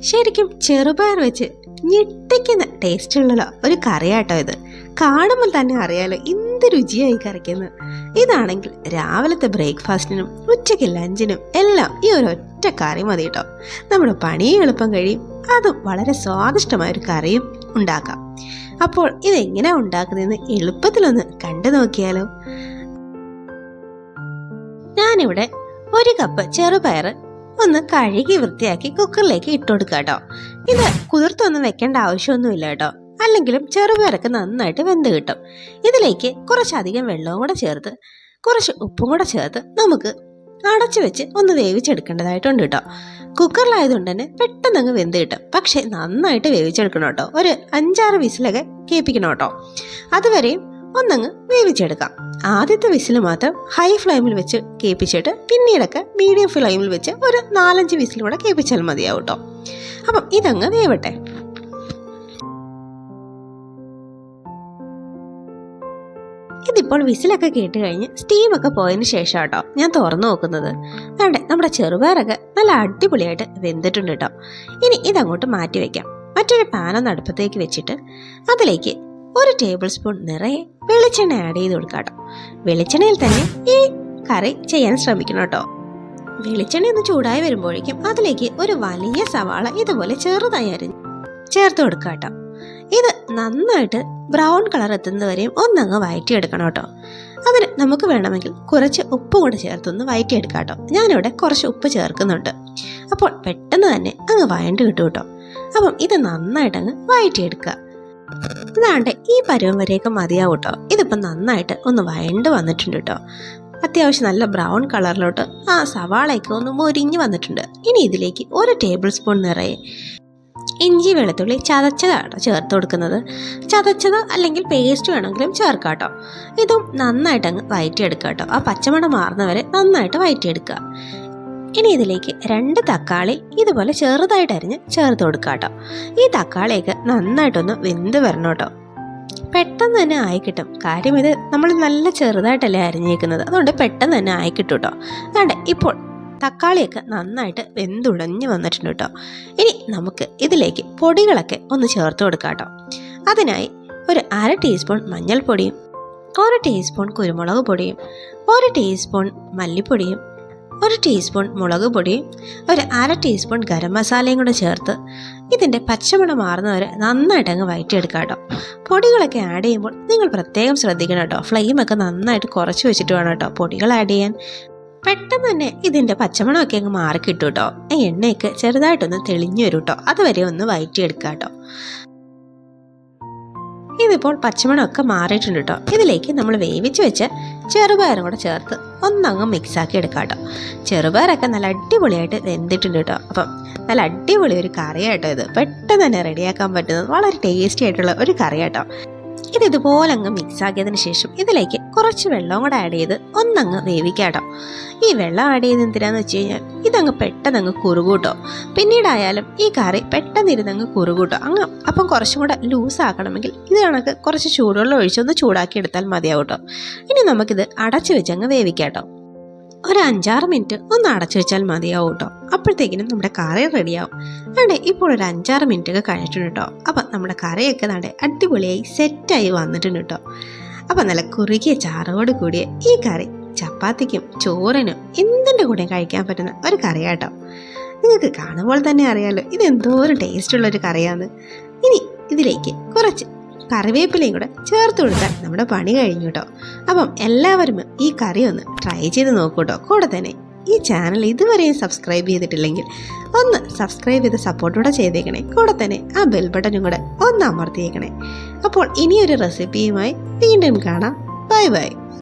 ശരിക്കും ചെറുപയർ വെച്ച് ഞെട്ടിക്കുന്ന ടേസ്റ്റുള്ള ഒരു കറിയാട്ടോ ഇത്. കാണുമ്പോൾ തന്നെ അറിയാലോ എന്ത് രുചിയായി കറിക്കുന്നു ഇതാണെങ്കിൽ രാവിലത്തെ ബ്രേക്ക്ഫാസ്റ്റിനും ഉച്ചയ്ക്ക് ലഞ്ചിനും എല്ലാം ഈ ഒരു ഒറ്റ കറി മതി കേട്ടോ നമ്മുടെ പണിയും എളുപ്പം കഴിയും. അതും വളരെ സ്വാദിഷ്ടമായ ഒരു കറിയും ഉണ്ടാക്കാം. അപ്പോൾ ഇതെങ്ങനെ ഉണ്ടാക്കുന്നതെന്ന് എളുപ്പത്തിലൊന്ന് കണ്ടു നോക്കിയാലോ. ഞാനിവിടെ ഒരു കപ്പ് ചെറുപയർ ഒന്ന് കഴുകി വൃത്തിയാക്കി കുക്കറിലേക്ക് ഇട്ട് കൊടുക്കുക കേട്ടോ. ഇത് കുതിർത്തൊന്നും വെക്കേണ്ട ആവശ്യമൊന്നുമില്ല കേട്ടോ. അല്ലെങ്കിലും ചെറുപയറൊക്കെ നന്നായിട്ട് വെന്ത് കിട്ടും. ഇതിലേക്ക് കുറച്ചധികം വെള്ളവും കൂടെ ചേർത്ത് കുറച്ച് ഉപ്പും കൂടെ ചേർത്ത് നമുക്ക് അടച്ചു വെച്ച് ഒന്ന് വേവിച്ചെടുക്കേണ്ടതായിട്ടുണ്ട് കേട്ടോ. കുക്കറിലായതുകൊണ്ട് തന്നെ പെട്ടെന്ന് അങ്ങ് വെന്ത് കിട്ടും. പക്ഷേ നന്നായിട്ട് വേവിച്ചെടുക്കണം കേട്ടോ. ഒരു അഞ്ചാറ് വിസിലൊക്കെ കേൾപ്പിക്കണം കേട്ടോ. അതുവരെയും ഒന്നങ്ങ് വേവിച്ചെടുക്കാം. ആദ്യത്തെ വിസിൽ മാത്രം ഹൈ ഫ്ലെയിമിൽ വെച്ച് കേൾപ്പിച്ചിട്ട് പിന്നീടൊക്കെ മീഡിയം ഫ്ലെയിമിൽ വെച്ച് ഒരു നാലഞ്ച് വിസിലൂടെ കേൾപ്പിച്ചാൽ മതിയാവും കേട്ടോ അപ്പം ഇതങ്ങ് വേവട്ടെ. ഇതിപ്പോൾ വിസിലൊക്കെ കേട്ട് കഴിഞ്ഞ് സ്റ്റീമൊക്കെ പോയതിന് ശേഷം കേട്ടോ ഞാൻ തുറന്നു നോക്കുന്നത്. വേണ്ടേ നമ്മുടെ ചെറുപയറൊക്കെ നല്ല അടിപൊളിയായിട്ട് വെന്തിട്ടുണ്ട് കേട്ടോ ഇനി ഇതങ്ങോട്ട് മാറ്റി വെക്കാം. മറ്റൊരു പാനൊന്ന് അടുപ്പത്തേക്ക് വെച്ചിട്ട് അതിലേക്ക് ഒരു ടേബിൾ സ്പൂൺ നിറയെ വെളിച്ചെണ്ണ ആഡ് ചെയ്ത് കൊടുക്കാം കേട്ടോ വെളിച്ചെണ്ണയിൽ തന്നെ ഈ കറി ചെയ്യാൻ ശ്രമിക്കണം കേട്ടോ. വെളിച്ചെണ്ണ ഒന്ന് ചൂടായി വരുമ്പോഴേക്കും അതിലേക്ക് ഒരു വലിയ സവാള ഇതുപോലെ ചെറുതായി അരിഞ്ഞ് ചേർത്ത് കൊടുക്കുക കേട്ടോ ഇത് നന്നായിട്ട് ബ്രൗൺ കളർ എത്തുന്നവരെയും ഒന്നങ്ങ് എടുക്കണം കേട്ടോ. അതിന് നമുക്ക് വേണമെങ്കിൽ കുറച്ച് ഉപ്പ് കൂടെ ചേർത്തൊന്ന് വഴറ്റിയെടുക്കാം കേട്ടോ. ഞാനിവിടെ കുറച്ച് ഉപ്പ് ചേർക്കുന്നുണ്ട്. അപ്പോൾ പെട്ടെന്ന് തന്നെ അങ്ങ് വയണ്ട് കിട്ടും കേട്ടോ. അപ്പം ഇത് നന്നായിട്ട് അങ്ങ് ഇതാണ്ട് ഈ പരുവം വരെയൊക്കെ മതിയാവും കേട്ടോ ഇതിപ്പം നന്നായിട്ട് ഒന്ന് വയണ്ട് വന്നിട്ടുണ്ട് കേട്ടോ അത്യാവശ്യം നല്ല ബ്രൗൺ കളറിലോട്ട് ആ സവാളയൊക്കെ ഒന്ന് മൊരിഞ്ഞ് വന്നിട്ടുണ്ട്. ഇനി ഇതിലേക്ക് ഒരു ടേബിൾ സ്പൂൺ നിറയെ ഇഞ്ചി വെളുത്തുള്ളി ചതച്ചതാണ് ചേർത്ത് കൊടുക്കുന്നത്. ചതച്ചത് അല്ലെങ്കിൽ പേസ്റ്റ് വേണമെങ്കിലും ചേർക്കാം കേട്ടോ ഇതും നന്നായിട്ട് അങ്ങ് വയറ്റിയെടുക്കുക കേട്ടോ ആ പച്ചമണം മാറുന്നവരെ നന്നായിട്ട് വയറ്റിയെടുക്കുക. ഇനി ഇതിലേക്ക് രണ്ട് തക്കാളി ഇതുപോലെ ചെറുതായിട്ട് അരിഞ്ഞ് ചേർത്ത് കൊടുക്കുക കേട്ടോ. ഈ തക്കാളിയൊക്കെ നന്നായിട്ടൊന്ന് വെന്ത് വരണം കേട്ടോ. പെട്ടെന്ന് തന്നെ ആയി കിട്ടും. കാര്യം ഇത് നമ്മൾ നല്ല ചെറുതായിട്ടല്ലേ അരിഞ്ഞേക്കുന്നത്. അതുകൊണ്ട് പെട്ടെന്ന് തന്നെ ആയി കിട്ടും കേട്ടോ. അതുകൊണ്ട് ഇപ്പോൾ തക്കാളിയൊക്കെ നന്നായിട്ട് വെന്തുടഞ്ഞ് വന്നിട്ടുണ്ട് കേട്ടോ. ഇനി നമുക്ക് ഇതിലേക്ക് പൊടികളൊക്കെ ഒന്ന് ചേർത്ത് കൊടുക്കാം കേട്ടോ. അതിനായി ഒരു അര ടീസ്പൂൺ മഞ്ഞൾപ്പൊടിയും ഒരു ടീസ്പൂൺ കുരുമുളക് പൊടിയും ഒരു ടീസ്പൂൺ മല്ലിപ്പൊടിയും ഒരു ടീസ്പൂൺ മുളക് പൊടിയും ഒരു അര ടീസ്പൂൺ ഗരം മസാലയും കൂടെ ചേർത്ത് ഇതിന്റെ പച്ചമണം മാറുന്നവരെ നന്നായിട്ട് അങ്ങ് വയറ്റിയെടുക്കാം കേട്ടോ പൊടികളൊക്കെ ആഡ് ചെയ്യുമ്പോൾ നിങ്ങൾ പ്രത്യേകം ശ്രദ്ധിക്കണം കേട്ടോ. ഫ്ലെയിമൊക്കെ നന്നായിട്ട് കുറച്ച് വെച്ചിട്ട് വേണം കേട്ടോ പൊടികൾ ആഡ് ചെയ്യാൻ. പെട്ടെന്ന് തന്നെ ഇതിന്റെ പച്ചമണമൊക്കെ അങ്ങ് മാറിക്കിട്ടും കേട്ടോ ഈ എണ്ണയൊക്കെ ചെറുതായിട്ടൊന്ന് തെളിഞ്ഞു വരും കേട്ടോ അതുവരെ ഒന്ന് വയറ്റിയെടുക്കുക കേട്ടോ ഇതിപ്പോൾ പച്ചമണമൊക്കെ മാറിയിട്ടുണ്ട് കേട്ടോ ഇതിലേക്ക് നമ്മൾ വേവിച്ച് വെച്ച് ചെറുപയറും കൂടെ ചേർത്ത് ഒന്നങ്ങ് മിക്സാക്കി എടുക്കാം കേട്ടോ ചെറുപയറൊക്കെ നല്ല അടിപൊളിയായിട്ട് വെന്തിട്ടുണ്ട് കേട്ടോ അപ്പം നല്ല അടിപൊളി ഒരു കറിയാട്ടോ ഇത്. പെട്ടെന്ന് തന്നെ റെഡിയാക്കാൻ പറ്റുന്നത്. വളരെ ടേസ്റ്റി ആയിട്ടുള്ള ഒരു കറിയാട്ടോ ഇത് ഇതുപോലെ അങ്ങ് മിക്സ് ആക്കിയതിന് ശേഷം ഇതിലേക്ക് കുറച്ച് വെള്ളവും കൂടെ ആഡ് ചെയ്ത് ഒന്നങ്ങ് വേവിക്കാട്ടോ ഈ വെള്ളം ആഡ് ചെയ്ത് എന്തിനാന്ന് വെച്ച് കഴിഞ്ഞാൽ ഇതങ്ങ് പെട്ടെന്ന് അങ്ങ് കുറുകൂട്ടോ പിന്നീടായാലും ഈ കറി പെട്ടെന്ന് ഇരുന്നങ്ങ് കുറുകൂട്ടോ അങ്ങ് അപ്പം കുറച്ചും കൂടെ ലൂസ് ആക്കണമെങ്കിൽ ഇത് കണക്ക് കുറച്ച് ചൂടുവെള്ളം ഒഴിച്ചൊന്ന് ചൂടാക്കി എടുത്താൽ മതിയാവും കേട്ടോ ഇനി നമുക്കിത് അടച്ചു വെച്ചങ്ങ് വേവിക്കാട്ടോ ഒരു അഞ്ചാറ് മിനിറ്റ് ഒന്ന് അടച്ചു വെച്ചാൽ മതിയാവും കേട്ടോ അപ്പോഴത്തേക്കിനും നമ്മുടെ കറി റെഡിയാവും. അതെ ഇപ്പോൾ ഒരു അഞ്ചാറ് മിനിറ്റ് ഒക്കെ കഴിഞ്ഞിട്ടുണ്ട് കേട്ടോ അപ്പം നമ്മുടെ കറിയൊക്കെ നാടെ അടിപൊളിയായി സെറ്റായി വന്നിട്ടുണ്ട് കേട്ടോ അപ്പം നല്ല കുറുകിയ ചാറോട് കൂടിയ ഈ കറി ചപ്പാത്തിക്കും ചോറിനും എന്തിന്റെ കൂടെ കഴിക്കാൻ പറ്റുന്ന ഒരു കറിയാട്ടോ നിങ്ങൾക്ക് കാണുമ്പോൾ തന്നെ അറിയാലോ ഇത് ഒരു ടേസ്റ്റുള്ള ഒരു കറിയാണ് ഇനി ഇതിലേക്ക് കുറച്ച് കറിവേപ്പിലയും കൂടെ ചേർത്ത് കൊടുത്താൽ നമ്മുടെ പണി കഴിഞ്ഞു കേട്ടോ. അപ്പം എല്ലാവരും ഈ കറി ഒന്ന് ട്രൈ ചെയ്ത് നോക്കൂ കേട്ടോ. കൂടെ തന്നെ ഈ ചാനൽ ഇതുവരെയും സബ്സ്ക്രൈബ് ചെയ്തിട്ടില്ലെങ്കിൽ ഒന്ന് സബ്സ്ക്രൈബ് ചെയ്ത് സപ്പോർട്ടോടെ ചെയ്തേക്കണേ. കൂടെ തന്നെ ആ ബെൽ ബട്ടനും കൂടെ ഒന്ന് അമർത്തിയേക്കണേ. അപ്പോൾ ഇനിയൊരു റെസിപ്പിയുമായി വീണ്ടും കാണാം. Bye bye